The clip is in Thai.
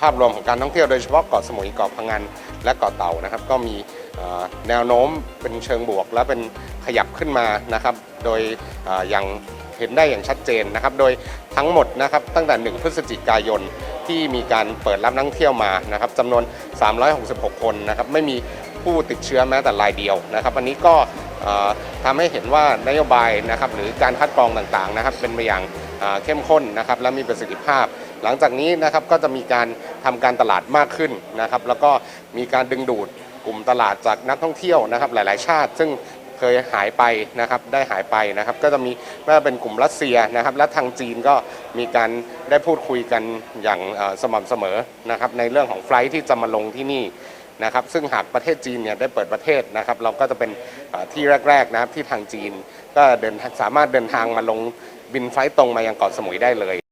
ภาพรวมของการท่องเที่ยวโดยเฉพาะเกาะสมุยเกาะพังงานและเกาะเต่านะครับ ก็มีแนวโน้มเป็นเชิงบวก และเป็นขยับขึ้นมานะครับ โดยอย่างเห็นได้อย่างชัดเจนนะครับ โดยทั้งหมดนะครับตั้งแต่ 1 พฤศจิกายนที่มีการเปิดรับนักท่องเที่ยวมานะครับจำนวน 366 คนนะครับไม่มีผู้ติดเชื้อแม้แต่รายเดียวนะครับ อันนี้ก็ทำให้เห็นว่านโยบายนะครับหรือการคัดกรองต่างๆนะครับ เป็นไปอย่างเข้มข้นนะครับและมีประสิทธิภาพ หลังจากนี้นะครับก็จะมีการทำการตลาดมากขึ้นนะครับ แล้วก็มีการดึงดูดกลุ่มตลาดจากนักท่องเที่ยวนะครับ หลาย ๆ ชาติ ซึ่งเคยหายไปนะครับ ได้หายไปนะครับ ก็จะมีไม่ว่าเป็นกลุ่มรัสเซียนะครับ และทางจีนก็มีการได้พูดคุยกันอย่างสม่ำเสมอนะครับ ในเรื่องของไฟลท์ที่จะมาลงที่นี่นะครับ ซึ่งหากประเทศจีนเนี่ยได้เปิดประเทศนะครับ เราก็จะเป็นที่แรก ๆ นะครับที่ทางจีน ก็เดินสามารถเดินทางมาลงบินไฟล์ตรงมายังเกาะสมุยได้เลย